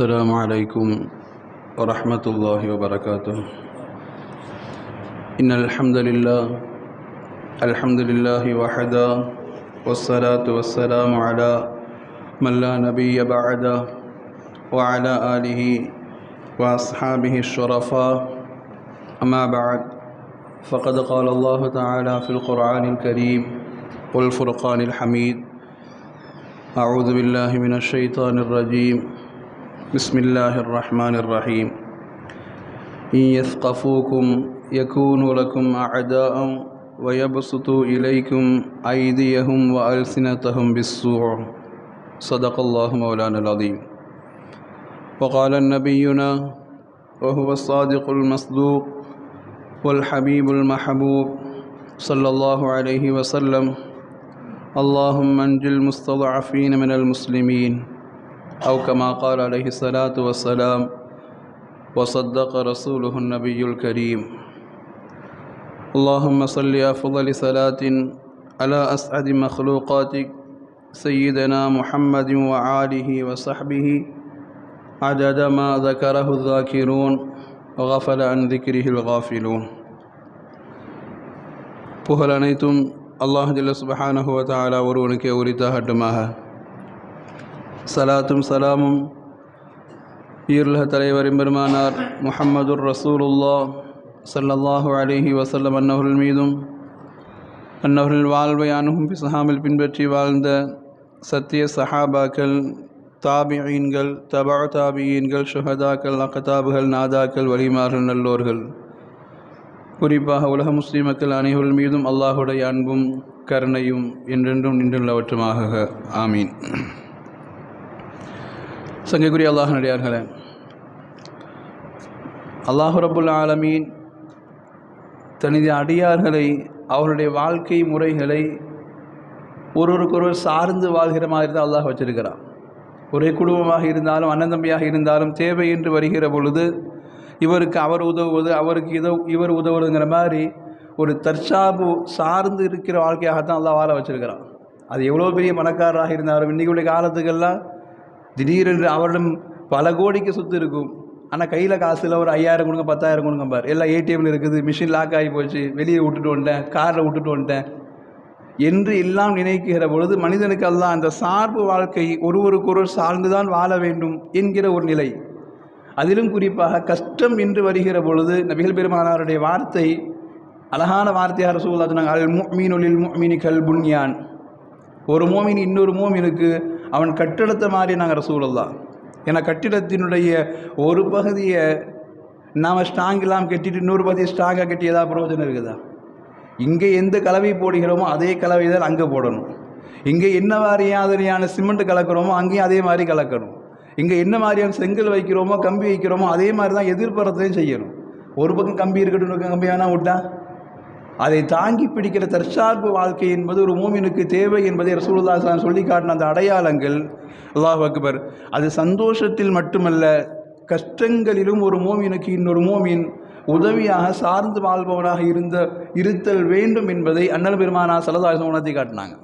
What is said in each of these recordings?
السلام عليكم ورحمة الله وبركاته. إن الحمد لله الحمد لله وحده والصلاة والسلام على من لا نبي بعده وعلى آله وأصحابه الشرفاء. أما بعد فقد قال الله تعالى في القرآن الكريم والفرقان الحميد أعوذ بالله من الشيطان الرجيم. بسم الله الرحمن الرحيم. إن يثقفوكم يكونوا لكم أعداء ويبسطوا إليكم أيديهم وألسنتهم بالسوء. صدق الله مولانا العظيم. وقال النبينا وهو الصادق المصدوق والحبيب المحبوب صلى الله عليه وسلم اللهم انج المستضعفين من المسلمين أو كما قال عليه الصلاة والسلام وصدق رسوله النبي الكريم اللهم صل أفضل صلاة على أسعد مخلوقاتك سيدنا محمد وآله وصحبه عدد ما ذكره الذاكرون وغفل عن ذكره الغافلون புகழ் அனைத்தும் அல்லாஹ் ஜல்ல சுபஹானஹு வ தஆலா ஒருவனுக்கே உரித்தாகட்டுமாக சலாத்தும் சலாமும். ஈருலக தலைவரின் பெருமானார் முஹம்மதுர் ரசூலுல்லா சல்லல்லாஹு அலிஹி வசல்லம் அன்னவர்கள் மீதும் அன்னவர்கள் வாழ்வை அணுகும் பிசஹாமில் பின்பற்றி வாழ்ந்த சத்திய சஹாபாக்கள் தாபியீன்கள் தபா தாபியீன்கள் ஷுஹதாக்கள் அகதாபுகள் நாதாக்கள் வலிமார்கள் நல்லோர்கள். குறிப்பாக உலக முஸ்லீம் மக்கள் அனைவர்கள் மீதும் அல்லாஹுடைய அன்பும் கருணையும் என்றென்றும் நின்றுள்ளவற்றுமாக. ஆமீன். சங்கைக்குரிய அல்லாஹ் நடிகார்களே. அல்லாஹு ரபுல் ஆலமீன் தனது அடியார்களை அவருடைய வாழ்க்கை முறைகளை ஒருவருக்கொருவர் சார்ந்து வாழ்கிற மாதிரி தான் அல்லாஹ் வச்சிருக்கிறான். ஒரே குடும்பமாக இருந்தாலும் அண்ணன் தம்பியாக இருந்தாலும் தேவை என்று வருகிற பொழுது இவருக்கு அவர் உதவுவது அவருக்கு இதோ இவர் உதவுவதுங்கிற மாதிரி ஒரு தற்சாபு சார்ந்து இருக்கிற வாழ்க்கையாகத்தான் அல்லாஹ் வாழ வச்சிருக்கிறான். அது எவ்வளோ பெரிய பணக்காரராக இருந்தாலும் இன்றைக்குள்ள காலத்துக்கெல்லாம் திடீரென்று அவரிடம் பல கோடிக்கு சொத்து இருக்கும். ஆனால் கையில் காசில் ஒரு ஐயாயிரம் கொடுங்க பத்தாயிரம் கொடுங்க பார். எல்லாம் ஏடிஎம்ல இருக்குது மிஷின் லாக் ஆகி போச்சு. வெளியே விட்டுட்டு வந்துட்டேன் காரில் விட்டுட்டு வந்துட்டேன். என்று எல்லாம் நினைக்கிற பொழுது மனிதனுக்கு அல்லாஹ் அந்த சார்பு வாழ்க்கை ஒருவருக்கொருவர் சார்ந்துதான் வாழ வேண்டும் என்கிற ஒரு நிலை. அதிலும் குறிப்பாக கஷ்டம் என்று வருகிற பொழுது நபிகள் பெருமானாருடைய வார்த்தை அழகான வார்த்தையாக சூழலா சொன்னாங்க அல் மீனுலில் மீனிக்கல் புன்யான் ஒரு மோமின் இன்னொரு மோமினுக்கு அவன் கட்டிடத்தை மாதிரி நாங்கள் ரசூலல்லா ஏன்னா கட்டிடத்தினுடைய ஒரு பகுதியை நாம் ஸ்ட்ராங் இல்லாமல் கட்டிட்டு இன்னொரு பகுதியை ஸ்ட்ராங்காக கட்டி ஏதாவது பிரயோஜனம் இருக்குதா? இங்கே எந்த கலவை போடுகிறோமோ அதே கலவை தான் அங்கே போடணும். இங்கே என்ன மாதிரியான சிமெண்ட் கலக்கிறோமோ அங்கேயும் அதே மாதிரி கலக்கணும். இங்கே என்ன மாதிரியான செங்கல் வைக்கிறோமோ கம்பி வைக்கிறோமோ அதே மாதிரி தான் எதிர்பாரத்தையும் செய்யணும். ஒரு பக்கம் கம்பி இருக்கட்டும் கம்பி வேணால் விட்டா? அதை தாங்கி பிடிக்கிற தற்சார்பு வாழ்க்கை என்பது ஒரு மூமினுக்கு தேவை என்பதை ரசூலுல்லா சொல்லி காட்டின அந்த அடையாளங்கள். அல்லாஹ் அக்பர். அது சந்தோஷத்தில் மட்டுமல்ல கஷ்டங்களிலும் ஒரு மோமினுக்கு இன்னொரு மோமின் உதவியாக சார்ந்து வாழ்பவனாக இருந்த இருத்தல் வேண்டும் என்பதை அண்ணல் பெருமானா சலதாசம் உணர்த்தி காட்டினாங்க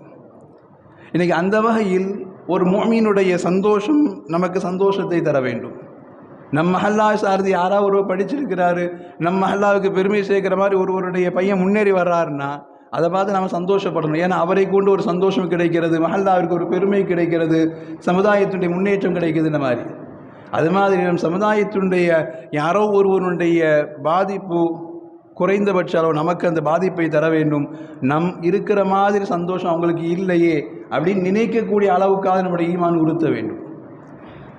இன்றைக்கி அந்த வகையில் ஒரு மோமீனுடைய சந்தோஷம் நமக்கு சந்தோஷத்தை தர வேண்டும். நம்ம மஹல்லா சார்ந்து யாராவது ஒருவர் படிச்சிருக்கிறாரு நம்ம மஹல்லாவுக்கு பெருமை சேர்க்கிற மாதிரி ஒருவருடைய பையன் முன்னேறி வர்றாருன்னா அதை பார்த்து நம்ம சந்தோஷப்படணும். ஏன்னா அவரை கொண்டு ஒரு சந்தோஷம் கிடைக்கிறது மஹல்லாவிற்கு ஒரு பெருமை கிடைக்கிறது சமுதாயத்தினுடைய முன்னேற்றம் கிடைக்குது இந்த மாதிரி. அது மாதிரி நம் சமுதாயத்தினுடைய யாரோ ஒருவனுடைய பாதிப்பு குறைந்தபட்ச அளவு நமக்கு அந்த பாதிப்பை தர வேண்டும். நம் இருக்கிற மாதிரி சந்தோஷம் அவங்களுக்கு இல்லையே அப்படின்னு நினைக்கக்கூடிய அளவுக்காக நம்முடைய ஈமான் உறுத்த வேண்டும்.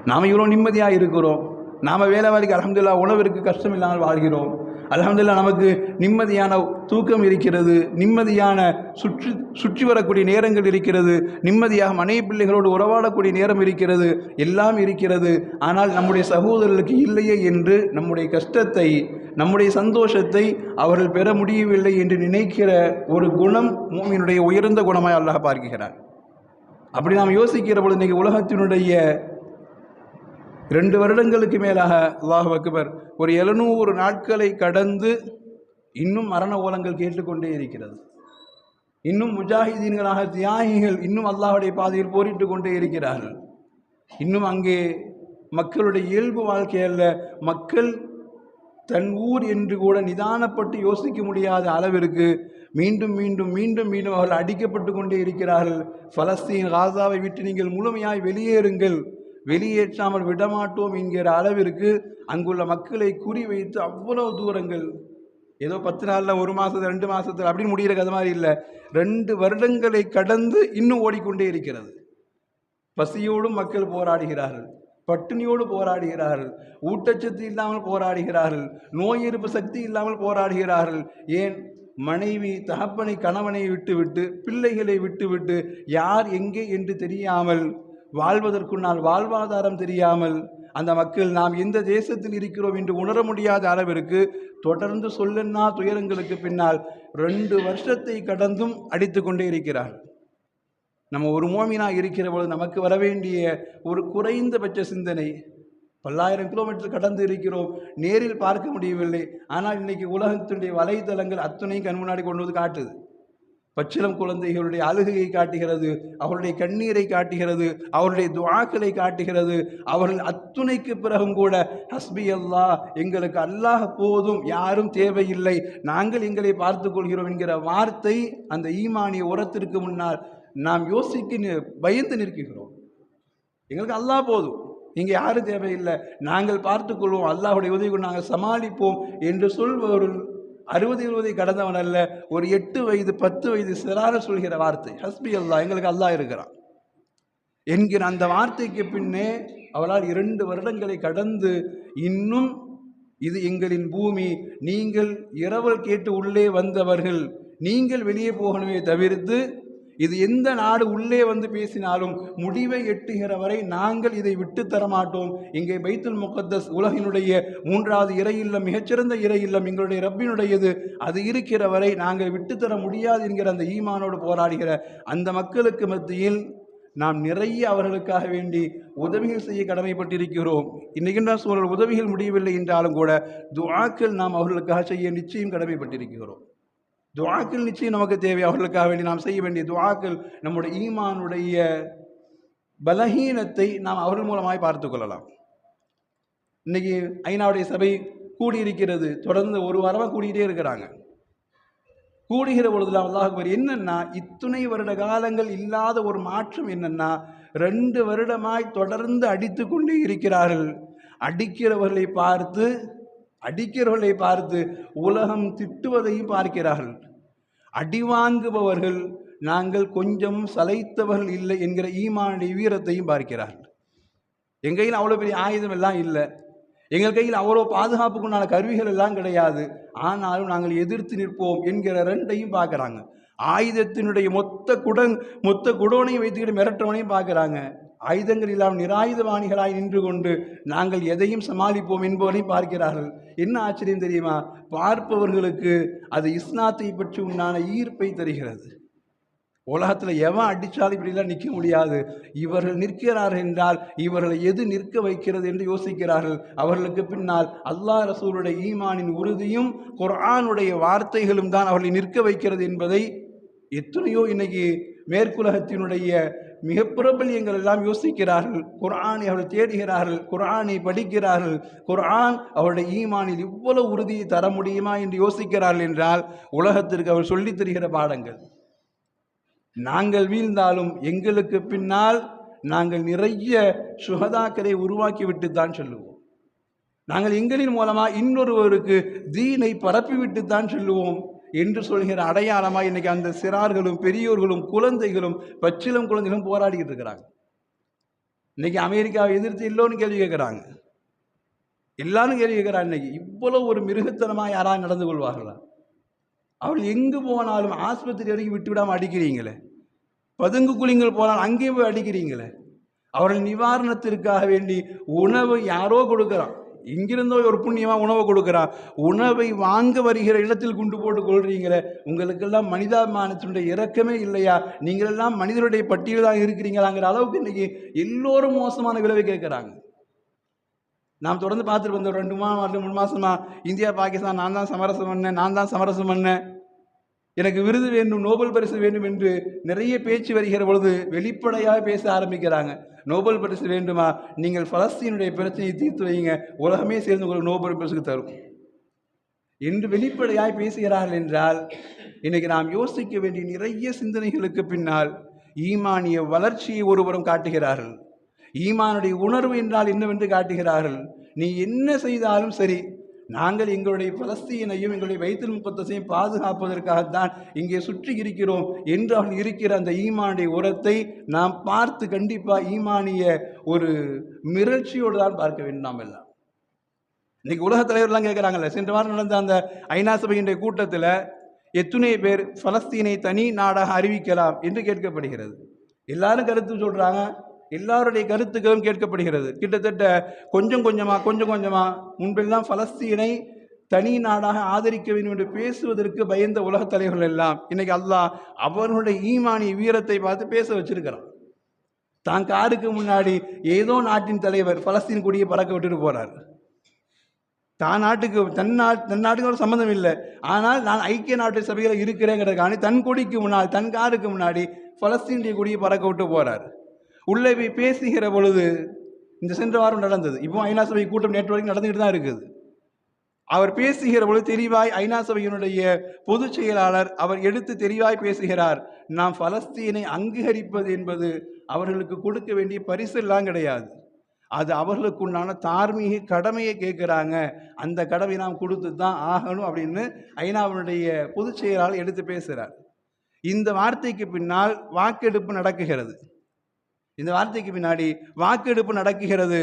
நாம் இவ்வளோ நிம்மதியாக இருக்கிறோம். நாம் வேலை வேலைக்கு அலமதுல்லா உணவிற்கு கஷ்டம் இல்லாமல் வாழ்கிறோம். அலமதுல்லா நமக்கு நிம்மதியான தூக்கம் இருக்கிறது நிம்மதியான சுற்றி சுற்றி வரக்கூடிய நேரங்கள் இருக்கிறது நிம்மதியாக மனைவி பிள்ளைகளோடு உறவாடக்கூடிய நேரம் இருக்கிறது எல்லாம் இருக்கிறது. ஆனால் நம்முடைய சகோதரர்களுக்கு இல்லையே என்று நம்முடைய கஷ்டத்தை நம்முடைய சந்தோஷத்தை அவர்கள் பெற முடியவில்லை என்று நினைக்கிற ஒரு குணம் மூமியினுடைய உயர்ந்த குணமாய் அல்லாஹ் பார்க்கிறார் அப்படி நாம் யோசிக்கிற பொழுது இன்றைக்கி உலகத்தினுடைய ரெண்டு வருடங்களுக்கு மேலாக அல்லாஹ் அக்பர் ஒரு எழுநூறு நாட்களை கடந்து இன்னும் மரண ஓலங்கள் கேட்டுக்கொண்டே இருக்கிறது. இன்னும் முஜாஹிதீன்களாக தியாகிகள் இன்னும் அல்லாஹுடைய பாதையில் போரிட்டு கொண்டே இருக்கிறார்கள். இன்னும் அங்கே மக்களுடைய இயல்பு வாழ்க்கையல்ல மக்கள் தன் ஊர் என்று கூட நிதானப்பட்டு யோசிக்க முடியாத அளவிற்கு மீண்டும் மீண்டும் மீண்டும் மீண்டும் அவர்கள் அடிக்கப்பட்டு கொண்டே இருக்கிறார்கள். பலஸ்தீன் காசாவை விட்டு நீங்கள் முழுமையாய் வெளியேறுங்கள். வெளியேற்றாமல் விடமாட்டோம் என்கிற அளவிற்கு அங்குள்ள மக்களை குறி வைத்து அவ்வளவு தூரங்கள். ஏதோ பத்து நாளில் ஒரு மாதத்துல ரெண்டு மாதத்தில் அப்படின்னு முடிகிற கதை மாதிரி இல்லை. ரெண்டு வருடங்களை கடந்து இன்னும் ஓடிக்கொண்டே இருக்கிறது. பசியோடும் மக்கள் போராடுகிறார்கள். பட்டினியோடு போராடுகிறார்கள். ஊட்டச்சத்து இல்லாமல் போராடுகிறார்கள். நோய் எதிர்ப்பு சக்தி இல்லாமல் போராடுகிறார்கள். ஏன்? மனைவி தகப்பனை கணவனை விட்டுவிட்டு பிள்ளைகளை விட்டுவிட்டு யார் எங்கே என்று தெரியாமல் வாழ்வதற்குன்னால் வாழ்வாதாரம் தெரியாமல் அந்த மக்கள் நாம் எந்த தேசத்தில் இருக்கிறோம் என்று உணர முடியாத அளவிற்கு தொடர்ந்து சொல்லன்னா துயரங்களுக்கு பின்னால் ரெண்டு வருஷத்தை கடந்தும் அடித்து கொண்டே இருக்கிறார். நம்ம ஒரு மோமினா இருக்கிற பொழுது நமக்கு வர வேண்டிய ஒரு குறைந்தபட்ச சிந்தனை பல்லாயிரம் கிலோமீட்டர் கடந்து இருக்கிறோம் நேரில் பார்க்க முடியவில்லை. ஆனால் இன்னைக்கு உலகத்தினுடைய வலைதளங்கள் அத்துணையும் கண் முன்னாடி கொண்டு வந்து காட்டுது. பச்சிலம் குழந்தைகளுடைய அழுகையை காட்டுகிறது அவருடைய கண்ணீரை காட்டுகிறது அவருடைய துவாக்களை காட்டுகிறது. அவர்கள் அத்துணைக்கு பிறகும் கூட ஹஸ்பி அல்லாஹ் எங்களுக்கு அல்லாஹ் போதும் யாரும் தேவையில்லை. நாங்கள் எங்களை பார்த்து கொள்கிறோம் என்கிற வார்த்தை அந்த ஈமானிய உரத்திற்கு முன்னால் நாம் யோசிக்க நி- பயந்து நிற்கிறோம். எங்களுக்கு அல்லாஹ் போதும் இங்கே யாரும் தேவையில்லை. நாங்கள் பார்த்துக்கொள்வோம் அல்லாஹுடைய உதவி கொண்டு நாங்கள் சமாளிப்போம் என்று சொல்பவர்கள் அறுபது எழுபதை கடந்தவன் அல்ல. ஒரு எட்டு வயது பத்து வயது சிறார சொல்கிற வார்த்தை. ஹஸ்பி அல்லா எங்களுக்கு அல்லா இருக்கிறான். என்கிற அந்த வார்த்தைக்கு பின்னே அவளால் இரண்டு வருடங்களை கடந்து இன்னும் இது எங்களின் பூமி. நீங்கள் இரவல் கேட்டு உள்ளே வந்தவர்கள் நீங்கள் வெளியே போகணுமே தவிர்த்து இது எந்த நாடு உள்ளே வந்து பேசினாலும் முடிவை எட்டுகிற வரை நாங்கள் இதை விட்டு தரமாட்டோம். இங்கே பைத்துல் முகத்தஸ் உலகினுடைய மூன்றாவது இறை இல்லம் மிகச்சிறந்த இறை இல்லம் எங்களுடைய ரப்பினுடையது. அது இருக்கிற வரை நாங்கள் விட்டுத்தர முடியாது என்கிற அந்த ஈமானோடு போராடுகிற அந்த மக்களுக்கு மத்தியில் நாம் நிறைய அவர்களுக்காக வேண்டி உதவிகள் செய்ய கடமைப்பட்டிருக்கிறோம். இன்னைக்கின்ற சூழல்? உதவிகள் முடியவில்லை என்றாலும் கூட துவாக்கள் நாம் அவர்களுக்காக செய்ய நிச்சயம் கடமைப்பட்டிருக்கிறோம். துவாக்கள் நிச்சயம் நமக்கு தேவை. அவர்களுக்காக வேண்டி நாம் செய்ய வேண்டிய துவாக்கள் நம்முடைய ஈமானுடைய பலகீனத்தை நாம் அவர்கள் மூலமாய் பார்த்து கொள்ளலாம். இன்னைக்கு ஐநாவுடைய சபை கூடியிருக்கிறது. தொடர்ந்து ஒரு வாரமாக கூடிக்கிட்டே இருக்கிறாங்க. கூடுகிற பொழுதுல அல்லாஹ் அக்பர் என்னென்னா இத்துணை வருட காலங்கள் இல்லாத ஒரு மாற்றம் என்னென்னா ரெண்டு வருடமாய் தொடர்ந்து அடித்து கொண்டே இருக்கிறார்கள். அடிக்கிறவர்களை பார்த்து அடிக்கிறவர்களை பார்த்து உலகம் திட்டுவதையும் பார்க்கிறார்கள். அடி வாங்குபவர்கள் நாங்கள் கொஞ்சம் சலைத்தவர்கள் இல்லை என்கிற ஈமானுடைய வீரத்தையும் பார்க்கிறார்கள். எங்கள் கையில் அவ்வளோ பெரிய ஆயுதம் எல்லாம் இல்லை. எங்கள் கையில் அவ்வளோ பாதுகாப்புக்குண்டான கருவிகள் எல்லாம் கிடையாது. ஆனாலும் நாங்கள் எதிர்த்து நிற்போம் என்கிற ரெண்டையும் பார்க்குறாங்க. ஆயுதத்தினுடைய மொத்த குடன் மொத்த குடோனையும் வைத்துக்கிட்டு மிரட்டவனையும் பார்க்குறாங்க. ஆயுதங்கள் இல்லாமல் நிராயுதவாணிகளாய் நின்று கொண்டு நாங்கள் எதையும் சமாளிப்போம் என்பவரையும் பார்க்கிறார்கள். என்ன ஆச்சரியம் தெரியுமா? பார்ப்பவர்களுக்கு அது இஸ்லாத்தை பற்றி உண்டான ஈர்ப்பை தருகிறது. உலகத்தில் எவன் அடித்தாலும் இப்படிலாம் நிற்க முடியாது. இவர்கள் நிற்கிறார்கள் என்றால் இவர்களை எது நிற்க வைக்கிறது என்று யோசிக்கிறார்கள். அவர்களுக்கு பின்னால் அல்லாஹ் ரசூலுடைய ஈமானின் உறுதியும் குர்ஆனுடைய வார்த்தைகளும் தான் அவர்களை நிற்க வைக்கிறது என்பதை எத்தனையோ இன்னைக்கு மேற்குலகத்தினுடைய மிக பிரபல்யங்கள் எல்லாம் யோசிக்கிறார்கள். குர்ஆனை அவர்கள் தேடுகிறார்கள். குர்ஆனை படிக்கிறார்கள். குர்ஆன் அவருடைய ஈமானில் இவ்வளவு உறுதியை தர முடியுமா என்று யோசிக்கிறார்கள் என்றால் உலகத்திற்கு அவர் சொல்லித் தருகிற பாடங்கள். நாங்கள் வீழ்ந்தாலும் எங்களுக்கு பின்னால் நாங்கள் நிறைய சுகதாக்களை உருவாக்கிவிட்டு தான் சொல்லுவோம். நாங்கள் எங்களின் மூலமாக இன்னொருவருக்கு தீனை பரப்பிவிட்டு தான் சொல்லுவோம். என்று சொல்கிற அடையாளமாக இன்னைக்கு அந்த சிறார்களும் பெரியோர்களும் குழந்தைகளும் பச்சிலம் குழந்தைகளும் போராடிக்கிட்டு இருக்கிறாங்க. இன்னைக்கு அமெரிக்காவை எதிர்த்து இல்லைன்னு கேள்வி கேட்குறாங்க. எல்லாரும் கேள்வி கேட்குறாங்க இன்னைக்கு. இவ்வளோ ஒரு மிருகத்தனமாக யாராவது நடந்து கொள்வார்களா? அவள் எங்கு போனாலும் ஆஸ்பத்திரி வரைக்கும் விட்டு விடாமல் அடிக்கிறீங்களே. பதுங்கு குழிங்கள் போனால் அங்கேயும் போய் அடிக்கிறீங்களே. அவர்கள் நிவாரணத்திற்காக வேண்டி உணவு யாரோ கொடுக்குறான். இங்கிருந்தோ ஒரு புண்ணியமாக உணவை கொடுக்குறான் உணவை வாங்க வருகிற இடத்தில் குண்டு போட்டு கொள்றீங்களே உங்களுக்கெல்லாம் மனிதாபிமானத்தினுடைய இறக்கமே இல்லையா? நீங்களெல்லாம் மனிதருடைய பட்டியல் தான் இருக்கிறீங்களாங்கிற அளவுக்கு இன்னைக்கு எல்லோரும் மோசமான விளைவை கேட்குறாங்க. நாம் தொடர்ந்து பார்த்துட்டு வந்தோம். ரெண்டு மாதம் மூணு மாதமாக இந்தியா பாகிஸ்தான் நான் தான் சமரசம் பண்ணேன் நான் தான் சமரசம் பண்ணேன். எனக்கு விருது வேண்டும் நோபல் பரிசு வேண்டும் என்று நிறைய பேச்சு வருகிற பொழுது வெளிப்படையாக பேச ஆரம்பிக்கிறாங்க. நோபல் பரிசு வேண்டுமா? நீங்கள் பலஸ்தீனுடைய பிரச்சனையை தீர்த்து வைங்க உலகமே சேர்ந்து உங்களுக்கு நோபல் பரிசுக்கு தரும். என்று வெளிப்படையாய் பேசுகிறார்கள் என்றால் இன்னைக்கு நாம் யோசிக்க வேண்டிய நிறைய சிந்தனைகளுக்கு பின்னால் ஈமானிய வளர்ச்சியை ஒருவரும் காட்டுகிறார்கள். ஈமானுடைய உணர்வு என்றால் என்னவென்று காட்டுகிறார்கள். நீ என்ன செய்தாலும் சரி நாங்கள் எங்களுடைய பலஸ்தீனையும் எங்களுடைய வைத்தல் முப்பத்தையும் பாதுகாப்பதற்காகத்தான் இங்கே சுற்றி இருக்கிறோம் என்று அவன் இருக்கிற அந்த ஈமானுடைய உரத்தை நாம் பார்த்து கண்டிப்பாக ஈமானிய ஒரு மிரட்சியோடு தான் பார்க்க வேண்டும் நாம் எல்லாம். இன்னைக்கு உலக தலைவர்லாம் கேட்குறாங்கல்ல சென்ற வாரம் நடந்த அந்த ஐநா சபையினுடைய கூட்டத்தில் எத்தனை பேர் பலஸ்தீனை தனி நாடாக அறிவிக்கலாம் என்று கேட்கப்படுகிறது. எல்லாரும் கருத்து சொல்கிறாங்க எல்லாருடைய கருத்துக்களும் கேட்கப்படுகிறது. கிட்டத்தட்ட கொஞ்சம் கொஞ்சமாக கொஞ்சம் கொஞ்சமாக முன்பெல்லாம் பலஸ்தீனை தனி நாடாக ஆதரிக்க வேண்டும் என்று பேசுவதற்கு பயந்த உலகத் தலைவர்கள் எல்லாம் இன்றைக்கி அல்லாஹ் அவர்களுடைய ஈமானி வீரத்தை பார்த்து பேச வச்சிருக்கிறான். தான் காருக்கு முன்னாடி ஏதோ நாட்டின் தலைவர் பலஸ்தீன் கொடியை பறக்க விட்டுட்டு போகிறார் தான் நாட்டுக்கு தன் நாட் தன் நாட்டுக்கு ஒரு சம்மந்தம் இல்லை. ஆனால் நான் ஐக்கிய நாட்டு சபையில் இருக்கிறேங்கிறதுக்காண்டி தன் கொடிக்கு முன்னாடி தன் காருக்கு முன்னாடி பலஸ்தீனுடைய கொடியை பறக்க விட்டு போகிறார் உள்ளே போய் பேசுகிற பொழுது இந்த சென்ற வாரம் நடந்தது. இப்போ ஐநா சபை கூட்டம் நேற்று வரைக்கும் நடந்துகிட்டு தான் இருக்குது. அவர் பேசுகிற பொழுது தெளிவாய் ஐநா சபையினுடைய பொதுச் செயலாளர் அவர் எடுத்து தெளிவாய் பேசுகிறார் நாம் பலஸ்தீனை அங்கீகரிப்பது என்பது அவர்களுக்கு கொடுக்க வேண்டிய பரிசு எல்லாம் கிடையாது. அது அவர்களுக்குண்டான தார்மீக கடமையை கேட்குறாங்க. அந்த கடமை நாம் கொடுத்து தான் ஆகணும் அப்படின்னு ஐநாவினுடைய பொதுச் செயலாளர் எடுத்து பேசுகிறார் இந்த வார்த்தைக்கு பின்னால் வாக்கெடுப்பு நடக்குகிறது. இந்த வார்த்தைக்கு பின்னாடி வாக்கெடுப்பு நடக்குகிறது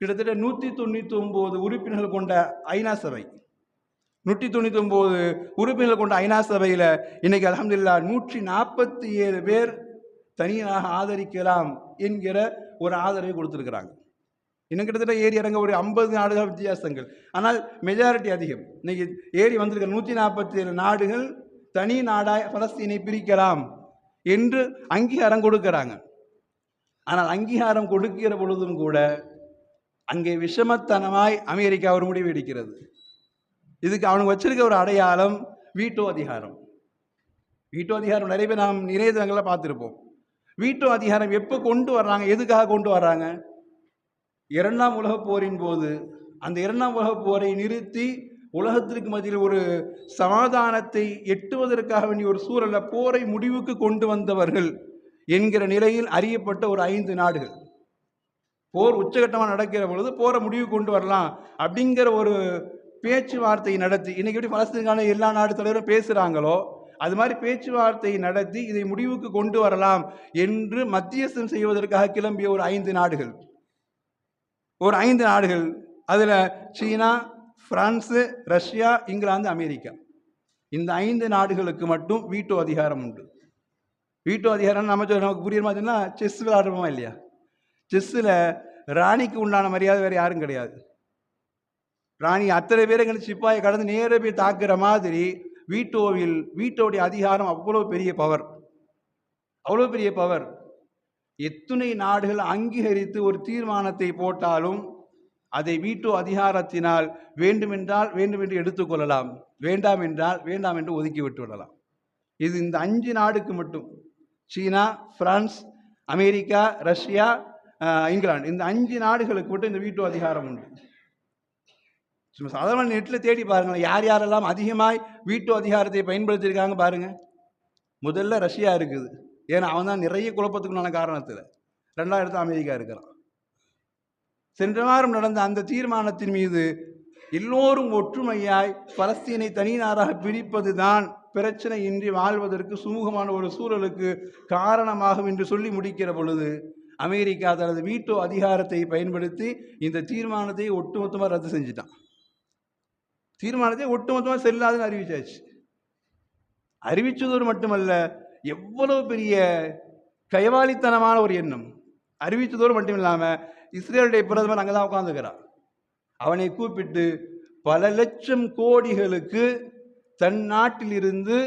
கிட்டத்தட்ட நூற்றி தொண்ணூற்றி ஒம்பது உறுப்பினர்கள் கொண்ட ஐநா சபை. நூற்றி தொண்ணூற்றி ஒம்பது உறுப்பினர்கள் கொண்ட ஐநா சபையில் இன்னைக்கு அலமதுல்லா நூற்றி நாற்பத்தி ஏழு பேர் தனியாக ஆதரிக்கலாம் என்கிற ஒரு ஆதரவை கொடுத்துருக்குறாங்க. இன்னும் கிட்டத்தட்ட ஏறி இறங்க ஒரு ஐம்பது நாடுகள் வித்தியாசங்கள். ஆனால் மெஜாரிட்டி அதிகம். இன்னைக்கு ஏறி வந்திருக்கிற நூற்றி நாற்பத்தி ஏழு நாடுகள் தனி நாடாய் பலஸ்தீனை பிரிக்கலாம் என்று அங்கீகாரம் கொடுக்குறாங்க. ஆனால் அங்கீகாரம் கொடுக்கிற பொழுதும் கூட அங்கே விஷமத்தனமாய் அமெரிக்கா ஒரு முடிவு எடுக்கிறது. இதுக்கு அவனுக்கு வச்சிருக்க ஒரு அடையாளம் வீட்டோ அதிகாரம். வீட்டோ அதிகாரம் நிறைய பேர் நாம் இணையதளங்களில் பார்த்துருப்போம். வீட்டோ அதிகாரம் எப்போ கொண்டு வர்றாங்க எதுக்காக கொண்டு வர்றாங்க? இரண்டாம் உலகப் போரின் போது அந்த இரண்டாம் உலகப் போரை நிறுத்தி உலகத்திற்கு மத்தியில் ஒரு சமாதானத்தை எட்டுவதற்காக வேண்டிய ஒரு சூழலை போரை முடிவுக்கு கொண்டு வந்தவர்கள் என்கிற நிலையில் அறியப்பட்ட ஒரு ஐந்து நாடுகள். போர் உச்சகட்டமாக நடக்கிற பொழுது போரை முடிவு கொண்டு வரலாம் அப்படிங்கிற ஒரு பேச்சுவார்த்தை நடத்தி இன்னைக்கு எப்படி பலஸ்தீன்கான எல்லா நாடு தலைவரும் பேசுகிறாங்களோ அது மாதிரி பேச்சுவார்த்தை நடத்தி இதை முடிவுக்கு கொண்டு வரலாம் என்று மத்தியஸ்தம் செய்வதற்காக கிளம்பிய ஒரு ஐந்து நாடுகள். ஒரு ஐந்து நாடுகள். அதில் சீனா பிரான்ஸு ரஷ்யா இங்கிலாந்து அமெரிக்கா. இந்த ஐந்து நாடுகளுக்கு மட்டும் வீட்டோ அதிகாரம் உண்டு. வீட்டோ அதிகாரம்னு நம்ம சொல்ல நமக்கு புரியுற மாதிரினா செஸ் விளையாடுறோமா இல்லையா? செஸ்ஸில் ராணிக்கு உண்டான மரியாதை வேறு யாரும் கிடையாது. ராணி அத்தனை பேரை கழிச்சு சிப்பாயை கடந்து நேர போய் தாக்குற மாதிரி வீட்டோவில் வீட்டோடைய அதிகாரம் அவ்வளோ பெரிய பவர் அவ்வளோ பெரிய பவர் எத்துணை நாடுகள் அங்கீகரித்து ஒரு தீர்மானத்தை போட்டாலும் அதை வீட்டோ அதிகாரத்தினால் வேண்டுமென்றால் வேண்டுமென்று எடுத்துக்கொள்ளலாம் வேண்டாம் என்றால் வேண்டாம் என்று ஒதுக்கி விட்டு விடலாம். இது இந்த அஞ்சு நாடுக்கு மட்டும். சீனா பிரான்ஸ் அமெரிக்கா ரஷ்யா இங்கிலாந்து. இந்த அஞ்சு நாடுகளுக்கு மட்டும் இந்த வீட்டோ அதிகாரம் உண்டு. சும்மா சாதாரண நெட்டில் தேடி பாருங்களேன். யார் யாரெல்லாம் அதிகமாய் வீட்டோ அதிகாரத்தை பயன்படுத்தியிருக்காங்க பாருங்கள் முதல்ல ரஷ்யா இருக்குது. ஏன்னா அவன் தான் நிறைய குழப்பத்துக்குண்டான காரணத்தில். ரெண்டாயிரத்து அமெரிக்கா இருக்கிறான். சென்ற வாரம் நடந்த அந்த தீர்மானத்தின் மீது எல்லோரும் ஒற்றுமையாய் பலஸ்தீனை தனிநாராக பிரிப்பது தான் பிரச்சனை இன்றி வாழ்வதற்கு சுமூகமான ஒரு சூழலுக்கு காரணமாகும் என்று சொல்லி முடிக்கிற பொழுது அமெரிக்கா தனது வீட்டோ அதிகாரத்தை பயன்படுத்தி இந்த தீர்மானத்தை ஒட்டுமொத்தமாக ரத்து செஞ்சுட்டான். தீர்மானத்தை ஒட்டுமொத்தமாக செல்லாதுன்னு அறிவிச்சாச்சு. அறிவிச்சதோடு மட்டுமல்ல எவ்வளவு பெரிய கைவாளித்தனமான ஒரு எண்ணம். அறிவித்ததோடு மட்டும் இல்லாமல் இஸ்ரேலுடைய பிரதமர் அங்கே தான் உட்காந்துக்கிறான் அவனை கூப்பிட்டு பல லட்சம் கோடிகளுக்கு தன் நாட்டிலிருந்து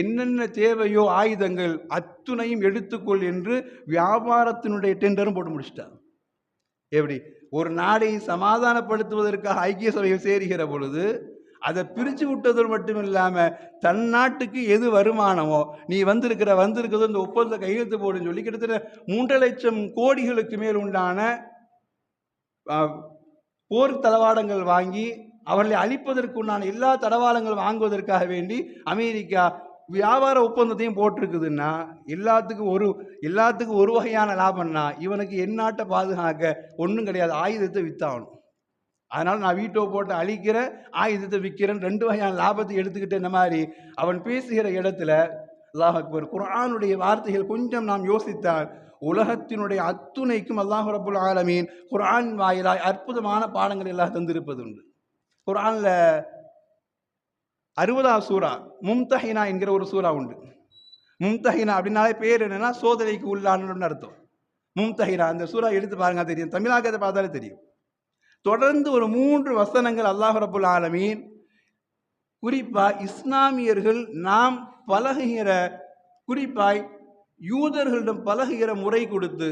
என்னென்ன தேவையோ ஆயுதங்கள் அத்துணையும் எடுத்துக்கொள் என்று வியாபாரத்தினுடைய டெண்டரும் போட்டு முடிச்சிட்டான். எப்படி? ஒரு நாடை சமாதானப்படுத்துவதற்காக ஐக்கிய சபையில் சேருகிற பொழுது அதை பிரித்து விட்டதோடு மட்டும் இல்லாமல் தன் நாட்டுக்கு எது வருமானமோ நீ வந்திருக்கிற வந்திருக்கிறது இந்த ஒப்பந்த கையெழுத்து போடுன்னு சொல்லி கிட்டத்தட்ட மூன்று லட்சம் கோடிகளுக்கு மேல் உண்டான போர் தளவாடங்கள் வாங்கி அவர்களை அழிப்பதற்கு உண்டான எல்லா தளவாடங்கள் வாங்குவதற்காக வேண்டி அமெரிக்கா வியாபார ஒப்பந்தத்தையும் போட்டிருக்குதுன்னா எல்லாத்துக்கும் ஒரு எல்லாத்துக்கும் ஒரு வகையான லாபம்னா இவனுக்கு என்னாட்ட பாதுகாக்க ஒன்றும் கிடையாது. ஆயுதத்தை வித்தாகணும். அதனால் நான் வீட்டோ போட்டு அழிக்கிற ஆயுதத்தை விற்கிறேன் ரெண்டு வகையான லாபத்தை எடுத்துக்கிட்டு இந்த மாதிரி அவன் பேசுகிற இடத்துல அல்லாஹ் அக்பர் குரானுடைய வார்த்தைகள் கொஞ்சம் நாம் யோசித்தால் உலகத்தினுடைய அத்துணைக்கும் அல்லாஹ் ரபுல் ஆலமீன் குரான் வாயிலாய் அற்புதமான பாடங்கள் எல்லாம் தந்திருப்பது உண்டு குரானில் அறுபதாம் சூரா மும்தஹினா என்கிற ஒரு சூரா உண்டு. மும்தஹினா அப்படின்னாலே பேர் என்னன்னா சோதனைக்கு உள்ளானு அர்த்தம். மும்தஹினா அந்த சூரா எடுத்து பாருங்க தெரியும். தமிழாக்கத்தை பார்த்தாலே தெரியும். தொடர்ந்து ஒரு மூன்று வசனங்கள் அல்லாஹ் ரபுல் ஆலமீன். குறிப்பா இஸ்லாமியர்கள் நாம் பழகுகிற குறிப்பாய் யூதர்களிடம் பழகுகிற முறை கொடுத்து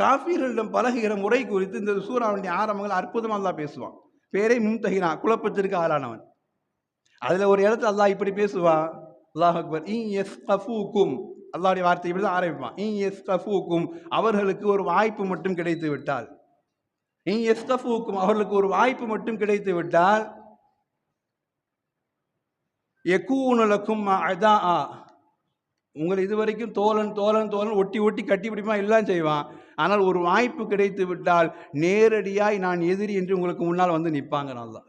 காஃபியர்களிடம் பழகுகிற முறை குறித்து இந்த சூறாவனுடைய ஆரம்பங்கள் அற்புதமாக அல்லாஹ் பேசுவான். பேரை மும்தகினா குழப்பத்திற்கு ஆளானவன். அதில் ஒரு இடத்துல அல்லாஹ் இப்படி பேசுவான் அல்லாஹ் அக்பர் இ எஸ் கஃபூக்கும் அல்லாவுடைய வார்த்தை இப்படி தான் ஆரம்பிப்பான் இ எஸ் கஃபூக்கும் அவர்களுக்கு ஒரு வாய்ப்பு மட்டும் கிடைத்து விட்டால். இ எஸ் கஃபூக்கும் அவர்களுக்கு ஒரு வாய்ப்பு மட்டும் கிடைத்து விட்டால் எக்கூனுலக்கும் அதா உங்களை இதுவரைக்கும் தோழன் தோழன் தோழன் ஒட்டி ஒட்டி கட்டி பிடிப்பா? எல்லாம் செய்வான். ஆனால் ஒரு வாய்ப்பு கிடைத்து விட்டால் நேரடியாய் நான் எதிரி என்று உங்களுக்கு முன்னால் வந்து நிற்பாங்க நல்லா.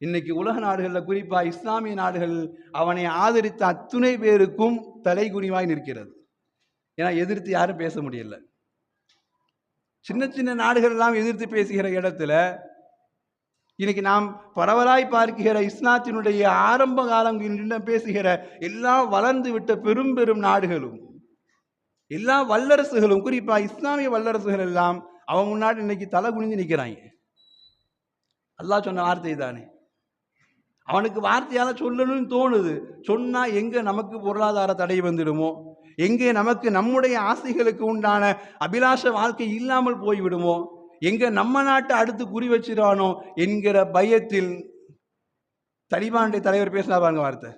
இன்னைக்கு உலக நாடுகளில் குறிப்பாக இஸ்லாமிய நாடுகள் அவனை ஆதரித்த அத்துணை பேருக்கும் தலைகுனிவாய் நிற்கிறது. ஏன்னா எதிர்த்து யாரும் பேச முடியல. சின்ன சின்ன நாடுகள் எல்லாம் எதிர்த்து பேசுகிற இடத்துல இன்னைக்கு நாம் பரவலாய் பார்க்கிற இஸ்லாத்தினுடைய ஆரம்ப காலம் என்று பேசுகிற எல்லா வளர்ந்து விட்ட பெரும் பெரும் நாடுகளும் எல்லா வல்லரசுகளும் குறிப்பாக இஸ்லாமிய வல்லரசுகள் எல்லாம் அவன் முன்னாடி இன்னைக்கு தலை குனிஞ்சு நிற்கிறாங்க அல்லாஹ் சொன்ன வார்த்தை தானே அவனுக்கு வார்த்தையால் சொல்லணும்னு தோணுது. சொன்னால் எங்கே நமக்கு பொருளாதார தடை வந்துடுமோ? எங்கே நமக்கு நம்முடைய ஆசைகளுக்கு உண்டான அபிலாஷ வாழ்க்கை இல்லாமல் போய்விடுமோ? எங்க நம்ம நாட்டை அடுத்து குறி வச்சிடானோ என்கிற பயத்தில் தலிபானுடைய தலைவர் பேசினா பாருங்க வார்த்தை.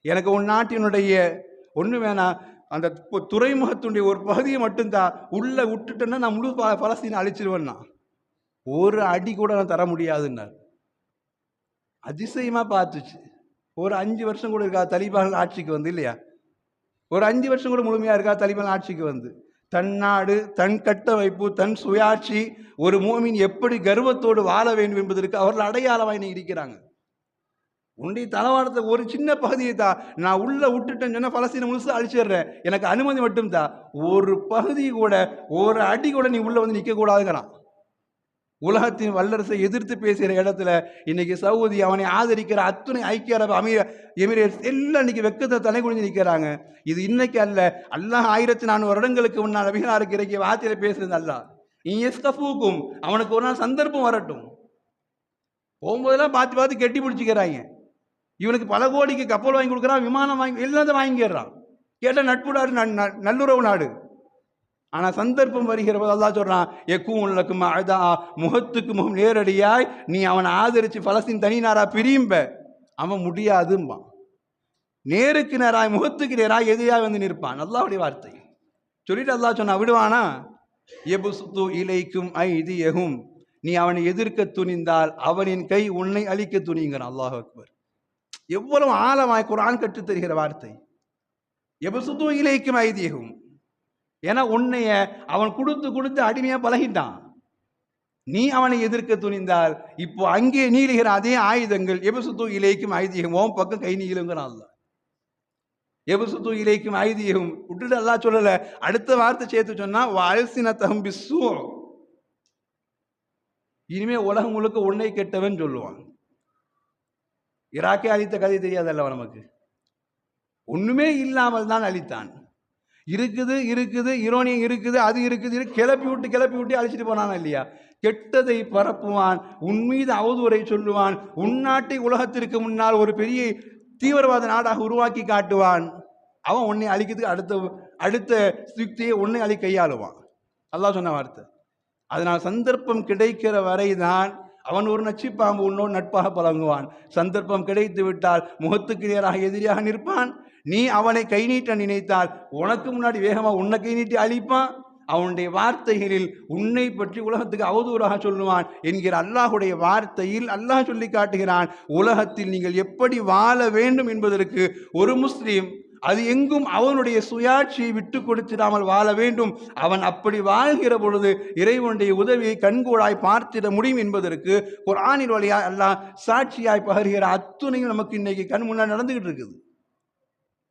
எனக்கு உன் நாட்டினுடைய ஒன்று வேணாம் அந்த துறைமுகத்துடைய ஒரு பகுதியை மட்டும்தான் உள்ளே விட்டுட்டேன்னா நான் முழு ப பலஸ்தீனை அழிச்சிருவேன்னா. ஒரு அடி கூட நான் தர முடியாதுன்னார். அதிசயமாக பார்த்துச்சு. ஒரு அஞ்சு வருஷம் கூட இருக்கா தலிபான் ஆட்சிக்கு வந்து இல்லையா? ஒரு அஞ்சு வருஷம் கூட முழுமையாக இருக்கா தலிபான் ஆட்சிக்கு வந்து? தன் நாடு தன் கட்டமைப்பு தன் சுயாட்சி ஒரு மூமின் எப்படி கர்வத்தோடு வாழ வேண்டும் என்பதற்கு அவர்கள் அடையாளமாக இருக்கிறாங்க. உன்னுடைய தளவாடத்தை ஒரு சின்ன பகுதியை தான் நான் உள்ள விட்டுட்டேன்னு சொன்னால் பலஸ்தீனை முழுசு அழிச்சிடுறேன். எனக்கு அனுமதி மட்டும் தான் ஒரு பகுதி கூட ஒரு அடி கூட நீ உள்ள வந்து நிற்கக்கூடாதுங்கிறான் உலகத்தின் வல்லரசை எதிர்த்து பேசுகிற இடத்துல இன்னைக்கு சவுதி அவனை ஆதரிக்கிற அத்துணை ஐக்கிய அரபு அமீர எமிரேட்ஸ் எல்லாம் இன்னைக்கு வெக்கத்தை தலை குனிஞ்சு நிற்கிறாங்க இது இன்னைக்கு அல்ல. அல்லாஹ் ஆயிரத்தி நானூறு வருடங்களுக்கு முன்னால் அபிகாருக்கு இறக்கிய வார்த்தையில பேசுறது அல்லாஹ் இயஸ்கஃபூக்கும் அவனுக்கு ஒரு நாள் சந்தர்ப்பம் வரட்டும். போகும்போதெல்லாம் பார்த்து பார்த்து கெட்டி பிடிச்சிக்கிறாங்க. இவனுக்கு பல கோடிக்கு கப்பல் வாங்கி கொடுக்குறான் விமானம் வாங்கி எல்லாத்தையும் வாங்கிடுறான் கேட்டால் நட்பு நாடு ந- நல்லுறவு நாடு. ஆனால் சந்தர்ப்பம் வருகிற போது சொல்கிறான் எக்கும் உள்ளக்கும் அழுதா முகத்துக்கு முகம் நேரடியாய் நீ அவனை ஆதரித்து பலஸ்தீன் தனி பிரியும்ப. அவன் முடியாதும்பான். நேருக்கு நேராய் முகத்துக்கு நேராய் எதிராக வந்து நிற்பான். அல்லாஹ்வுடைய வார்த்தை. சொல்லிட்டு அல்லா சொன்னா விடுவானா? எபுசுத்து இலைக்கும் ஐதியகும் நீ அவனை எதிர்க்க துணிந்தால் அவனின் கை உன்னை அழிக்க துணிங்கிறான் அல்லாஹ் அக்பர். எவ்வளவு ஆழமாய் குரான் கற்றுத் தருகிற வார்த்தை. எபுசுத்து இலைக்கும் ஐதியகும் ஏன்னா உன்னைய அவன் கொடுத்து கொடுத்து அடிமையா பழகிட்டான். நீ அவனை எதிர்க்க துணிந்தால் இப்போ அங்கே நீளுகிற அதே ஆயுதங்கள் எபசுத்து இலைக்கும் ஐதீகம் உன் பக்கம் கை நீளுங்கிறான் அல்லாஹ் எபசுத்து இலைக்கும் ஐதீகம் விட்டுட்டு அல்லாஹ் சொல்லல. அடுத்த வார்த்தை சேர்த்து சொன்னா அல்சின தம்பி சூ இனிமே உலகம் முழுக்க உன்னை கெட்டவன் சொல்லுவான். இராக்கே அழித்த கதை தெரியாதல்லவா நமக்கு? ஒண்ணுமே இல்லாமல் தான் அழித்தான். இருக்குது இருக்குது யுரோனியம் இருக்குது அது இருக்குது இது கிளப்பி விட்டு கிளப்பி விட்டு அழிச்சிட்டு போனானா இல்லையா? கெட்டதை பரப்புவான் உன் மீது அவதூறை சொல்லுவான் உன் நாட்டை உலகத்திற்கு முன்னால் ஒரு பெரிய தீவிரவாத நாடாக உருவாக்கி காட்டுவான். அவன் உன்னை அழிக்கிறதுக்கு அடுத்த அடுத்த யுக்தியை உன்னை அழி கையாளுவான். அல்லாஹ் சொன்ன வார்த்தை. அதனால் சந்தர்ப்பம் கிடைக்கிற வரை தான் அவன் ஒரு நச்சுப்பாம்பு உன்னோடு நட்பாக பழங்குவான் சந்தர்ப்பம் கிடைத்து விட்டால் முகத்துக்கு நேராக எதிரியாக நிற்பான். நீ அவனை கை நீட்ட நினைத்தால் உனக்கு முன்னாடி வேகமாக உன்னை கை நீட்டி அழிப்பான்? அவனுடைய வார்த்தைகளில் உன்னை பற்றி உலகத்துக்கு அவதூறாக சொல்லுவான் என்கிற அல்லாஹுடைய வார்த்தையில் அல்லாஹ் சொல்லி காட்டுகிறான் உலகத்தில் நீங்கள் எப்படி வாழ வேண்டும் என்பதற்கு ஒரு முஸ்லீம் அது எங்கும் அவனுடைய சுயாட்சியை விட்டு கொடுத்திடாமல் வாழ வேண்டும். அவன் அப்படி வாழ்கிற பொழுது இறைவனுடைய உதவியை கண்கூடாய் பார்த்திட முடியும் என்பதற்கு ஒரு ஆணின் வழியாக அல்லாஹ் சாட்சியாய் பகர்கிற அத்துணையும் நமக்கு இன்னைக்கு கண் முன்னாடி நடந்துகிட்டு இருக்குது.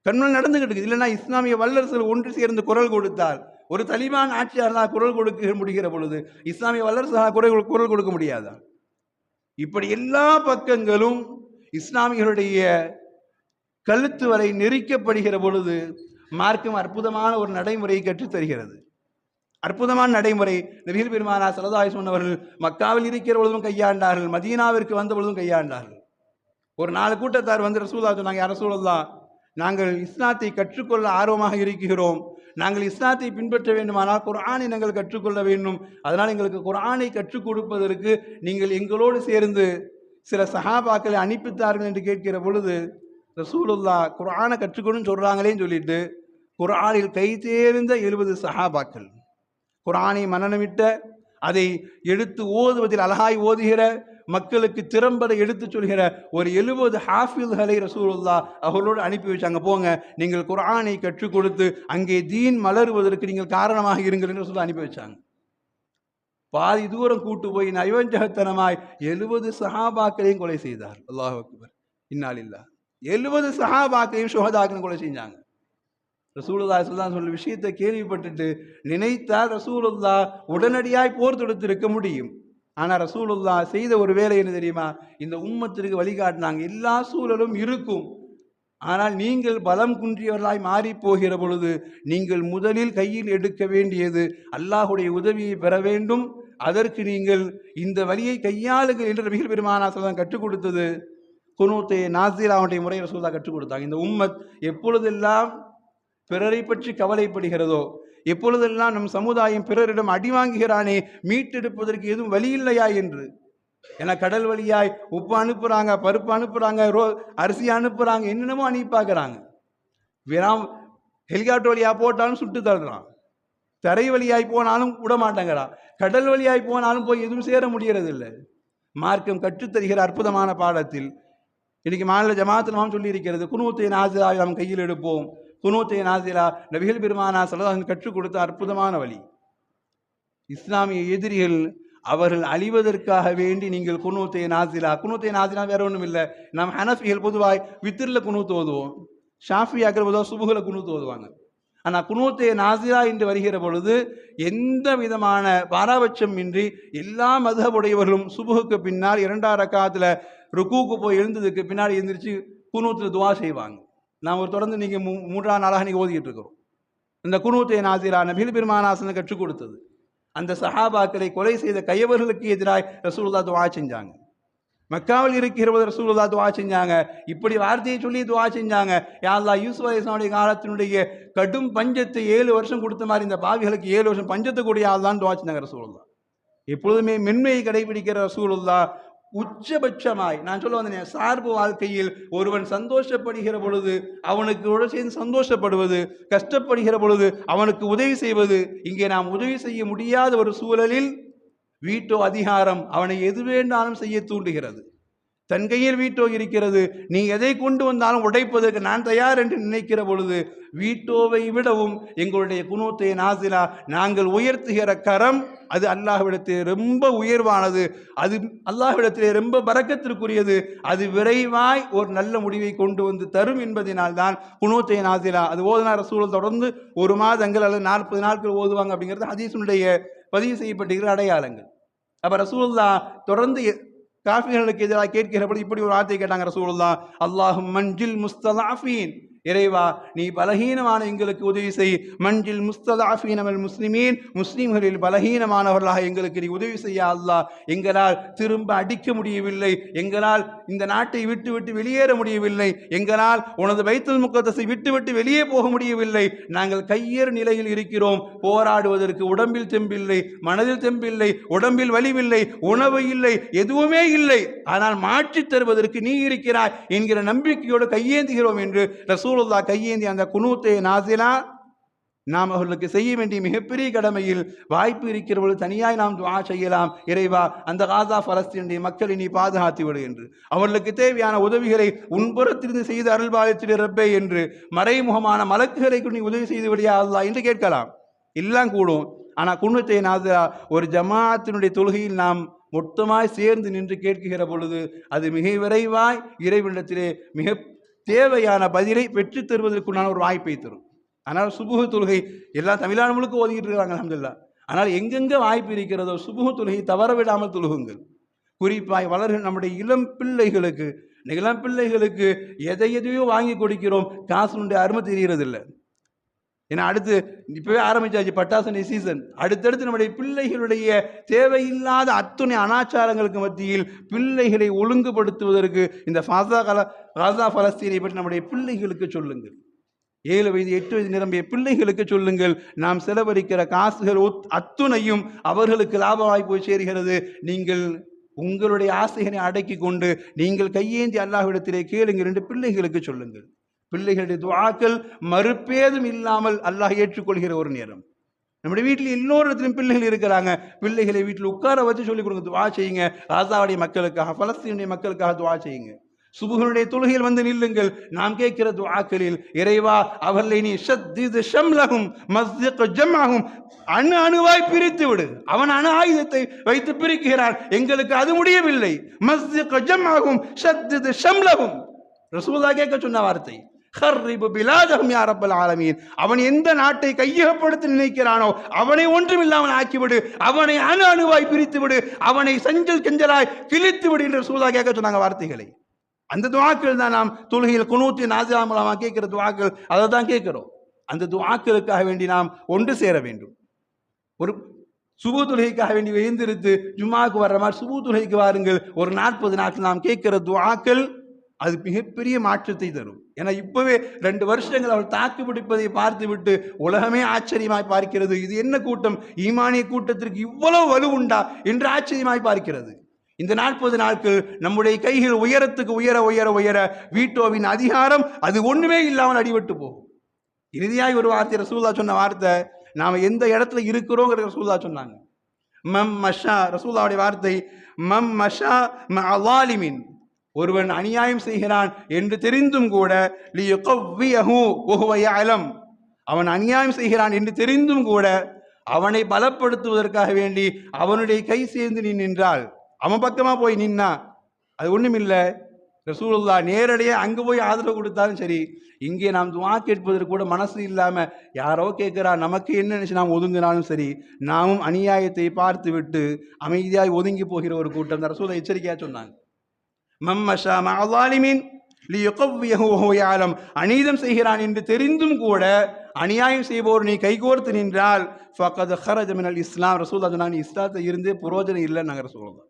கண்முன் நடந்துகிட்டு இருக்குது இல்லைன்னா இஸ்லாமிய வல்லரசுகள் ஒன்று சேர்ந்து குரல் கொடுத்தால் ஒரு தலிபான் ஆட்சியாளராக குரல் கொடுக்க முடிகிற பொழுது இஸ்லாமிய வல்லரசு குரல் குரல் கொடுக்க முடியாதா? இப்படி எல்லா பக்கங்களும் இஸ்லாமியர்களுடைய கழுத்து வரை நெரிக்கப்படுகிற பொழுது மார்க்கம் அற்புதமான ஒரு நடைமுறையை கற்றுத் தருகிறது. அற்புதமான நடைமுறை. நபிகள் பெருமானா சரதாய் சொன்னவர்கள் மக்காவில் இருக்கிற பொழுதும் கையாண்டார்கள் மதீனாவிற்கு வந்த பொழுதும் கையாண்டார்கள். ஒரு நாலு கூட்டத்தார் வந்து ரசூலா சொன்னாங்க யார் ரசூலல்லா நாங்கள் இஸ்லாத்தை கற்றுக்கொள்ள ஆர்வமாக இருக்கிறோம். நாங்கள் இஸ்லாத்தை பின்பற்ற வேண்டுமானால் குரானை நாங்கள் கற்றுக்கொள்ள வேண்டும். அதனால் எங்களுக்கு குரானை கற்றுக் கொடுப்பதற்கு நீங்கள் எங்களோடு சேர்ந்து சில சஹாபாக்களை அனுப்பித்தார்கள் என்று கேட்கிற பொழுது ரசூலுல்லா குரானை கற்றுக்கணும்னு சொல்கிறாங்களேன்னு சொல்லிட்டு குர்ஆனில் கை தேர்ந்த எழுபது சஹாபாக்கள். குரானை மனநமிட்ட அதை எடுத்து ஓதுவதில் அழகாய் ஓதுகிற மக்களுக்கு திறம்பட எடுத்து சொல்கிற ஒரு எழுபது ஹாஃபில்களை ரசூலுல்லா அவர்களோடு அனுப்பி வச்சாங்க. போங்க நீங்கள் குர்ஆனை கற்றுக் கொடுத்து அங்கே தீன் மலருவதற்கு நீங்கள் காரணமாக இருங்கள் என்று சொல்லி அனுப்பி வச்சாங்க. பாதி தூரம் கூட்டு போய் நயவஞ்சகத்தனமாய் எழுபது சஹாபாக்களையும் கொலை செய்தார் அல்லாஹ் அக்பர். இன்னாலில்லா எழுபது சஹாபாக்களையும் சுகதாக்களையும் கொலை செஞ்சாங்க. ரசூலுல்லா சுல்தான் சொல்ல விஷயத்தை கேள்விப்பட்டுட்டு நினைத்தால் ரசூலுல்லா உடனடியாய் போர் தொடுத்திருக்க முடியும். ஆனால் ரசூலுல்லா செய்த ஒரு வேலை என்ன தெரியுமா? இந்த உம்மத்திற்கு வழிகாட்டினாங்க. எல்லா சூழலும் இருக்கும். ஆனால் நீங்கள் பலம் குன்றியவர்களாய் மாறி போகிற பொழுது நீங்கள் முதலில் கையில் எடுக்க வேண்டியது அல்லாஹுடைய உதவியை பெற வேண்டும். அதற்கு நீங்கள் இந்த வழியை கையாளுங்கள் என்று மிக பெருமானா சொல்லலாம் கற்றுக் கொடுத்தது. குனூத்தை நாசிராவுடைய முறை ரசூலா கற்றுக் கொடுத்தாங்க. இந்த உம்மத் எப்பொழுதெல்லாம் பிறரை பற்றி கவலைப்படுகிறதோ எப்பொழுதெல்லாம் நம் சமுதாயம் பிறரிடம் அடி வாங்குகிறானே மீட்டெடுப்பதற்கு எதுவும் வழி இல்லையா என்று? ஏன்னா கடல் வழியாய் உப்பு அனுப்புறாங்க பருப்பு அனுப்புறாங்க ரோ அரிசி அனுப்புறாங்க என்னென்னமோ அனுப்பி பார்க்குறாங்க. வெறும் ஹெலிகாப்டர் வழியாக போட்டாலும் சுட்டு தள்ளுறான். தரை வழியாய் போனாலும் விட மாட்டேங்கிறான் கடல் வழியாய் போனாலும் போய் எதுவும் சேர முடியறது இல்லை மார்க்கம் கற்றுத்தருகிற அற்புதமான பாடத்தில் இன்னைக்கு மாநில ஜமாத்து நாம் சொல்லி இருக்கிறது குனூத்தை நாசிரா நாம் கையில் எடுப்போம். குனூத்தை நாசிரா நபிகள் பெருமானா சலதாசன் கற்றுக் கொடுத்த அற்புதமான வழி. இஸ்லாமிய எதிரிகள் அவர்கள் அழிவதற்காக வேண்டி நீங்கள் குனூத்தை நாசிலா குனூத்தை நாசிலா வேற ஒன்றும் இல்லை. நாம் ஹனஃபிகள் பொதுவாய் வித்திரில் குனூத்து ஓதுவோம். ஷாஃபியாக்கள் பொதுவாக சுபுகளை குனூத்து ஓதுவாங்க. ஆனால் குனூத்தை நாசிலா என்று வருகிற பொழுது எந்த விதமான பாராபட்சம் இன்றி எல்லா மதுகபுடையவர்களும் சுபுகுக்கு பின்னால் இரண்டாம் காலத்தில் ருக்கூக்கு போய் எழுந்ததுக்கு பின்னாடி எழுந்திரிச்சு குனூத்தில் துவா செய்வாங்க. நாம் ஒரு தொடர்ந்து நீங்கள் மூ மூன்றாம் நாளாக நீங்கள் ஓதிக்கிட்டு இருக்கிறோம் இந்த குனூத்தை நாசிரா நபில் பெருமானாசனை கற்றுக் கொடுத்தது. அந்த சஹாபாக்களை கொலை செய்த கையவர்களுக்கு எதிராக ரசூல்லா துவா செஞ்சாங்க. மக்காவில் இருக்கிறவர் ரசூல்லா துவா செஞ்சாங்க. இப்படி வார்த்தையை சொல்லி துவா செஞ்சாங்க. யாழ்லா யூசுப் அலிஸ்லாமுடைய காலத்தினுடைய கடும் பஞ்சத்தை ஏழு வருஷம் கொடுத்த மாதிரி இந்த பாவிகளுக்கு ஏழு வருஷம் பஞ்சத்தை கூடிய ஆள் தான் துவா செஞ்சாங்க ரசூல்லா எப்பொழுதுமே மென்மையை கடைபிடிக்கிற ரசூலுல்லா உச்சபட்சமாய். நான் சொல்ல வந்தேன் சார்பு வாழ்க்கையில் ஒருவன் சந்தோஷப்படுகிற பொழுது அவனுக்கு உடன் சேர்ந்து சந்தோஷப்படுவது கஷ்டப்படுகிற பொழுது அவனுக்கு உதவி செய்வது இங்கே நாம் உதவி செய்ய முடியாத ஒரு சூழலில் வீட்டோ அதிகாரம் அவனை எது வேண்டாலும் செய்ய தூண்டுகிறது. தன் கையில் வீட்டோ இருக்கிறது. நீ எதை கொண்டு வந்தாலும் உடைப்பதற்கு நான் தயார் என்று நினைக்கிற பொழுது வீட்டோவை விடவும் எங்களுடைய குணத்தை நாசிலா நாங்கள் உயர்த்துகிற கரம் அது அல்லாஹ்விடத்திலே ரொம்ப உயர்வானது. அது அல்லாஹ்விடத்திலே ரொம்ப பறக்கத்திற்குரியது. அது விரைவாய் ஒரு நல்ல முடிவை கொண்டு வந்து தரும் என்பதனால்தான் தான் நாசிலா. அது ஓதுனா ரசூல் தொடர்ந்து ஒரு மாதங்கள் அல்லது நாற்பது நாட்கள் ஓதுவாங்க அப்படிங்கிறது ஹதீஸுடைய பதிவு செய்யப்பட்டிருக்கிற அடையாளங்கள். அப்போ ரசூல்லா தொடர்ந்து எ- காஃபிர்களுக்கு எதிராக கேட்கிறபடி இப்படி ஒரு வார்த்தை கேட்டாங்க ரசூலுல்லா அல்லாஹும் மஞ்சில் முஸ்தலாஃபீன். இறைவா நீ பலகீனமான எங்களுக்கு உதவி செய். மஞ்சில் முஸ்தலாஃபீனமல் முஸ்லிமீன் முஸ்லீம்களில் பலகீனமானவர்களாக எங்களுக்கு நீ உதவி செய்ய அல்லா. எங்களால் திரும்ப அடிக்க முடியவில்லை. எங்களால் இந்த நாட்டை விட்டு விட்டு வெளியேற முடியவில்லை. எங்களால் உனது வைத்தல் முக்கத்தசை விட்டு விட்டு வெளியே போக முடியவில்லை. நாங்கள் கையேறு நிலையில் இருக்கிறோம். போராடுவதற்கு உடம்பில் தெம்பில்லை மனதில் தெம்பில்லை உடம்பில் வலிவில்லை உணவு இல்லை எதுவுமே இல்லை. ஆனால் மாற்றித் தருவதற்கு நீ இருக்கிறாய் என்கிற நம்பிக்கையோடு கையேந்துகிறோம் என்று ரசூலுல்லா கையேந்தி அந்த குனூத்தை நாசிலா நாம் அவர்களுக்கு செய்ய வேண்டிய மிகப்பெரிய கடமையில் வாய்ப்பு இருக்கிறவர்கள் தனியாய் நாம் துவா செய்யலாம். இறைவா அந்த காசா பலஸ்தீனுடைய மக்களை நீ பாதுகாத்து விடு என்று. அவர்களுக்கு தேவையான உதவிகளை உன்புறத்திலிருந்து செய்து அருள்பாலித்திடு ரப்பே என்று மறைமுகமான மலக்குகளை நீ உதவி செய்து விடியா அல்லா என்று கேட்கலாம். எல்லாம் கூடும். ஆனால் குன்னத்தை நாதரா ஒரு ஜமாத்தினுடைய தொழுகையில் நாம் மொத்தமாய் சேர்ந்து நின்று கேட்குகிற பொழுது அது மிக விரைவாய் இறைவனிடத்திலே மிக தேவையான பதிலை பெற்றுத் தருவதற்குண்டான ஒரு வாய்ப்பை தரும். ஆனால் சுபுகு தொழுகை எல்லா தமிழ்நாடு முழுக்க ஓதிக்கிட்டு இருக்கிறாங்க அல்ஹம்துலில்லாஹ் ஆனால் எங்கெங்கே வாய்ப்பு இருக்கிறதோ சுபுகு தொழுகை தவற விடாமல் தொழுகுங்கள். குறிப்பாய் வளர்கள் நம்முடைய இளம் பிள்ளைகளுக்கு இளம் பிள்ளைகளுக்கு எதை எதையோ வாங்கி கொடுக்கிறோம் காசுனுடைய அருமை தெரிகிறதில்லை. ஏன்னா அடுத்து இப்பவே ஆரம்பிச்சாச்சு பட்டாசனை சீசன் அடுத்தடுத்து நம்முடைய பிள்ளைகளுடைய தேவையில்லாத அத்துணை அனாச்சாரங்களுக்கு மத்தியில் பிள்ளைகளை ஒழுங்குபடுத்துவதற்கு இந்த ஃபாசா கல காசா பலஸ்தீனை பற்றி நம்முடைய பிள்ளைகளுக்கு சொல்லுங்கள். ஏழு வயது எட்டு வயது நிரம்பிய பிள்ளைகளுக்கு சொல்லுங்கள். நாம் செலவழிக்கிற காசுகள் ஒத்- அத்துணையும் அவர்களுக்கு லாபமாய் போய் சேர்கிறது. நீங்கள் உங்களுடைய ஆசைகளை அடக்கி கொண்டு நீங்கள் கையேந்தி அல்லாஹ்விடத்திலே கேளுங்கள் என்று பிள்ளைகளுக்கு சொல்லுங்கள். பிள்ளைகளுடைய துவாக்கள் மறுபேதும் இல்லாமல் அல்லாஹ் ஏற்றுக்கொள்கிற ஒரு நேரம். நம்முடைய வீட்டில் எல்லோரிடத்திலும் பிள்ளைகள் இருக்கிறாங்க. பிள்ளைகளை வீட்டில் உட்கார வச்சு சொல்லிக் கொடுங்க துவா செய்யுங்க. ராசாவுடைய மக்களுக்காக பலஸ்தீனுடைய மக்களுக்காக துவா செய்யுங்க. சுபுகனுடைய தொழுகையில் வந்து நில்லுங்கள். நாம் கேட்கிற துவாக்களில் இறைவா அவர்களை நீ ஷத்திது ஷம்லகும் மஸ்ஜித் ஜம்மாகும் அணு அணுவாய் பிரித்து விடு. அவன் அணு ஆயுதத்தை வைத்து பிரிக்கிறான். எங்களுக்கு அது முடியவில்லை. மஸ்ஜித் ஜம்மாகும் ஷத்திது ஷம்லகும் ரசூலா கேட்க சொன்ன வார்த்தை. ஆலமீன். அவன் எந்த நாட்டை கையகப்படுத்த நினைக்கிறானோ அவனை ஒன்றுமில்லாமல் ஆக்கிவிடு. அவனை அணு அணுவாய் பிரித்து விடு அவனை சஞ்சல் கெஞ்சலாய் கிழித்து விடு என்று ரசூலா கேட்க சொன்னாங்க வார்த்தைகளை. அந்த துவாக்கள் தான் நாம் தொழுகையில் குணூத்தி நாசிரா மூலமாக கேட்கிற துவாக்கள். அதை தான் கேட்கிறோம். அந்த துவாக்களுக்காக வேண்டி நாம் ஒன்று சேர வேண்டும். ஒரு சுபு தொழுகைக்காக வேண்டி எழுந்திருத்து ஜும்மாவுக்கு வர்ற மாதிரி சுபு தொழுகைக்கு வாருங்கள். ஒரு நாற்பது நாட்கள் நாம் கேட்கிற துவாக்கள் அது மிகப்பெரிய மாற்றத்தை தரும். ஏன்னா இப்பவே ரெண்டு வருஷங்கள் அவள் தாக்கு பிடிப்பதை பார்த்து விட்டு உலகமே ஆச்சரியமாய் பார்க்கிறது. இது என்ன கூட்டம்? ஈமானிய கூட்டத்திற்கு இவ்வளவு வலு உண்டா என்று ஆச்சரியமாய் பார்க்கிறது. இந்த நாற்பது நாட்கள் நம்முடைய கைகள் உயரத்துக்கு உயர உயர உயர வீட்டோவின் அதிகாரம் அது ஒன்றுமே இல்லாமல் அடிபட்டு போகும். இறுதியாய் ஒரு வார்த்தை ரசூல்லா சொன்ன வார்த்தை நாம் எந்த இடத்துல இருக்கிறோங்கிற ரசூல்லா சொன்னாங்க. மம் மஷா ரசூல்லாவுடைய வார்த்தை மம் மஷா மலாலிமின் ஒருவன் அநியாயம் செய்கிறான் என்று தெரிந்தும் கூட லியுகவ்வியஹு அவன் அநியாயம் செய்கிறான் என்று தெரிந்தும் கூட அவனை பலப்படுத்துவதற்காக வேண்டி அவனுடைய கை சேர்ந்து நீ நின்றால் அவன் பக்கமா போய் நின்னா அது ஒண்ணுமில்லை ரசூலுல்லா நேரடியாக அங்கே போய் ஆதரவு கொடுத்தாலும் சரி இங்கே நாம் துவா கேட்பதற்கு கூட மனசு இல்லாம யாரோ கேட்கிறா நமக்கு என்ன நினச்சி நாம் ஒதுங்கினாலும் சரி நாமும் அநியாயத்தை பார்த்து விட்டு அமைதியாய் ஒதுங்கி போகிற ஒரு கூட்டம் தான். ரசூலை எச்சரிக்கையா சொன்னாங்க. மம்மஷா மஅலாலிமின் லியுகவ்யஹோயாலம் அநீதம் செய்கிறான் என்று தெரிந்தும் கூட அநியாயம் செய்வோர் நீ கைகோர்த்து நின்றால் ஃபக்கத் ஹரஜமினல் இஸ்லாம். ரசூல் சொன்னாங்க நீ இஸ்லாத்தை இருந்து புரோஜனம் இல்லைன்னு நகர ரசூலுல்லா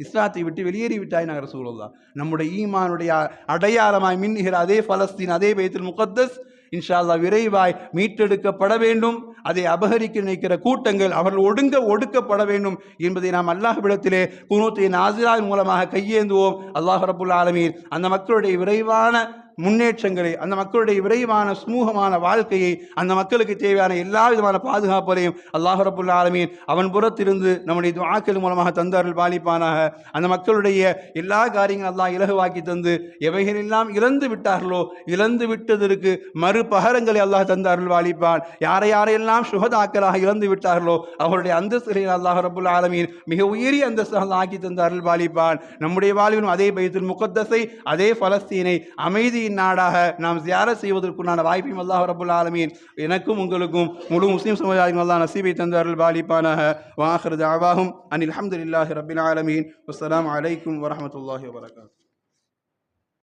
இஸ்லாத்தை விட்டு வெளியேறி விட்டாய் நகர ரசூலுல்லா நம்முடைய ஈமானுடைய அடையாளமாய் மின்னுகிற அதே பலஸ்தீன் அதே பைத்துல் முகத்தஸ் இன்ஷா அல்லாஹ் விரைவாய் மீட்டெடுக்கப்பட வேண்டும். அதை அபகரிக்க நினைக்கிற கூட்டங்கள் அவர்கள் ஒடுங்க ஒடுக்கப்பட வேண்டும் என்பதை நாம் அல்லாஹ்விடத்திலே குனூத்தை நாசிராவின் மூலமாக கையேந்துவோம். அல்லாஹ் ரபுல் ஆலமீன். அந்த மக்களுடைய விரைவான முன்னேற்றங்களை அந்த மக்களுடைய விரைவான சுமூகமான வாழ்க்கையை அந்த மக்களுக்கு தேவையான எல்லா விதமான பாதுகாப்புகளையும் அல்லாஹ் ரபுல்லா ஆலமீன் அவன் புறத்திலிருந்து நம்முடைய வாக்கள் மூலமாக தந்தார்கள் பாலிப்பானாக. அந்த மக்களுடைய எல்லா காரியங்களும் அல்லாஹ் இலகுவாக்கி தந்து எவைகளெல்லாம் இழந்து விட்டார்களோ இழந்து விட்டதற்கு மறுபகரங்களை அல்லாஹ் தந்தார்கள் வாலிப்பான் யாரை யாரையெல்லாம் சுகதாக்களாக இழந்து விட்டார்களோ அவருடைய அந்தஸ்துகளை அல்லாஹ் ரபுல் ஆலமீன் மிக உயரிய அந்தஸ்தாக ஆக்கி தந்தார்கள் வாலிப்பான் நம்முடைய வாழ்விலும் அதே பைத்துல் முகத்தஸை அதே பலஸ்தீனை அமைதியின் நாடாக நாம் ஜியாரத் செய்வதற்குண்டான வாய்ப்பையும் அல்லாஹ் ரபுல் ஆலமீன் எனக்கும் உங்களுக்கும் முழு முஸ்லீம் சமுதாயம் அல்லாஹ் நசீபை தந்தார்கள் பாலிப்பானாக. வாஹர் தாவாகும் அனில் அஹமதுல்லாஹி ரபில் ஆலமீன். அஸ்லாம் அலைக்கும் வரமத்துல்லாஹி வரகாத்